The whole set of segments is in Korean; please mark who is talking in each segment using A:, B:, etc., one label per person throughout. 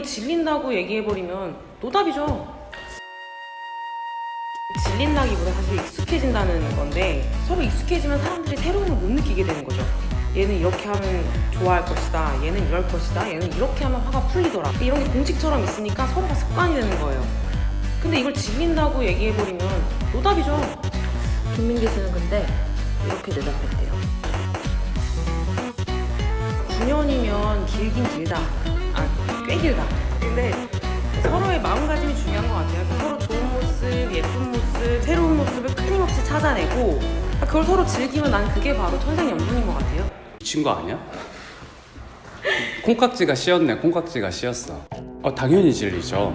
A: 이걸 질린다고 얘기해버리면 노답이죠. 질린다기보다 사실 익숙해진다는 건데 서로 익숙해지면 사람들이 새로움을 못 느끼게 되는 거죠. 얘는 이렇게 하면 좋아할 것이다. 얘는 이럴 것이다. 얘는 이렇게 하면 화가 풀리더라. 이런 게 공식처럼 있으니까 서로가 습관이 되는 거예요. 근데 이걸 질린다고 얘기해버리면 노답이죠.
B: 김민기 씨는 근데 이렇게 대답했대요.
A: 9년이면 길긴 길다. 아, 꽤 길다. 근데 서로의 마음가짐이 중요한 것 같아요. 서로 좋은 모습, 예쁜 모습, 새로운 모습을 끊임없이 찾아내고 그걸 서로 즐기면 난 그게 바로 천생연분인 것 같아요.
C: 미친 거 아니야? 콩깍지가 씌었네 콩깍지가 씌었어 어 당연히 질리죠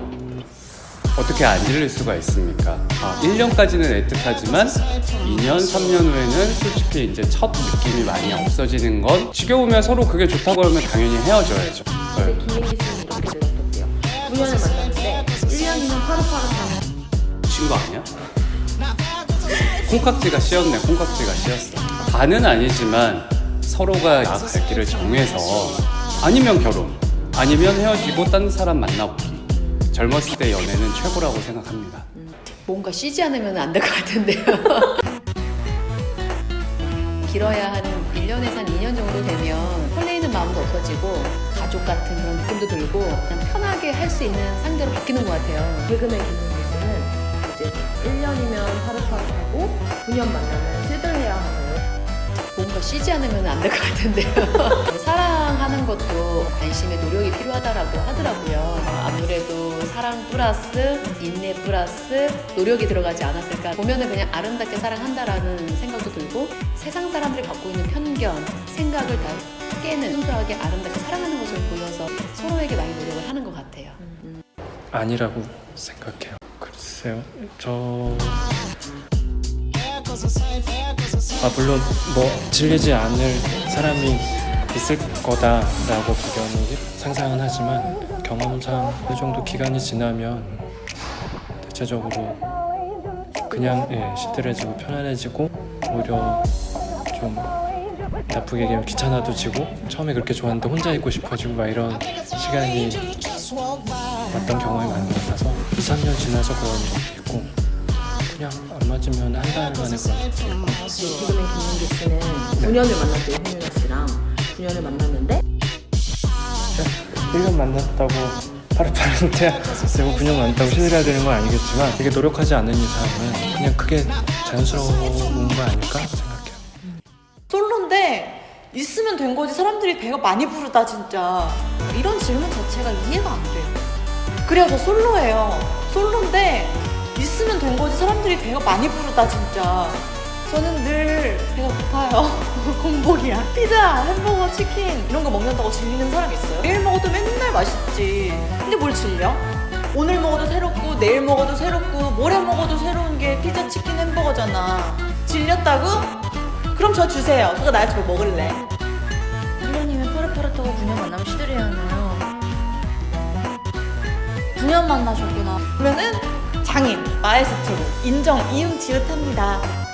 C: 어떻게 안 질릴 수가 있습니까 아, 1년까지는 애틋하지만 2년 3년 후에는 솔직히 이제 첫 느낌이 많이 없어지는 건 지겨우면 서로 그게 좋다고 하면 당연히 헤어져야죠 네.
B: 9년을 만났는데 1년이면 파릇파릇하고
C: 미친 거 아니야? 콩깍지가 씌었네 콩깍지가 씌었어 반은 아니지만 서로가 나갈 길을 정해서 아니면 결혼 아니면 헤어지고 딴 사람 만나보기 젊었을 때 연애는 최고라고 생각합니다
D: 뭔가 쉬지 않으면 안 될 것 같은데요. 길어야 한 1년에서 한 2년 정도 되면 설레이는 마음도 없어지고 가족 같은 그런 느낌도 들고 그냥 편하게 할 수 있는 상대로 바뀌는 것 같아요.
B: 개그맨 김민기 씨는 이제 1년이면 파릇파릇 하고 9년 만나면 시들해야 하는
D: 뭔가 쉬지 않으면 안 될 것 같은데요. 사랑하는 것도 관심의 노력이 필요하다라고 하더라고요. 사랑 플러스 인내 플러스 노력이 들어가지 않았을까. 보면은 그냥 아름답게 사랑한다라는 생각도 들고 세상 사람들이 갖고 있는 편견, 생각을 다 깨는 순수하게 아름답게 사랑하는 것을 보여서 서로에게 많이 노력을 하는 것 같아요.
E: 아니라고 생각해요. 글쎄요, 저. 아, 물론 뭐 질리지 않을 사람이 있을 거다라고 막연히 상상은 하지만 경험상 어느 정도 기간이 지나면 대체적으로 그냥 예, 시들해지고 편안해지고 오히려 좀 나쁘게 얘기하면 귀찮아도 지고 처음에 그렇게 좋았는데 혼자 있고 싶어지고 막 이런 시간이 왔던 경험이 많은 것 같아서 2, 3년 지나서 그런 것도 있고 그냥 안 맞으면 한 달 만에 그런 것도 있고.
B: 개그맨 김민기 씨는 9년을 만났대요 홍윤아 씨랑 9년을 만났는데?
E: 1년 만났다고 파릇파릇해 되고 9년 만났다고 시들해야 되는 건 아니겠지만 되게 노력하지 않는 이상은 그냥 그게 자연스러운 거 아닐까 생각해요.
F: 솔로인데 있으면 된 거지 사람들이 배가 많이 부르다 진짜. 이런 질문 자체가 이해가 안 돼요. 그래요 저 솔로예요. 솔로인데 있으면 된 거지 사람들이 배가 많이 부르다 진짜 저는 늘 배가 고파요 공복이야 피자 햄버거 치킨 이런 거 먹는다고 질리는 사람 있어요 매일 먹어도 맨날 맛있지 근데 뭘 질려? 오늘 먹어도 새롭고 내일 먹어도 새롭고 모레 먹어도 새로운 게 피자 치킨 햄버거잖아 질렸다고? 그럼 저 주세요. 그거 나 저거 먹을래.
G: 1년이면 파릇파릇하고 9년 만나면 시들해야 하나요? 9년 만나셨구나.
F: 그러면은 장인 마에스트로 인정 이응 지읒합니다.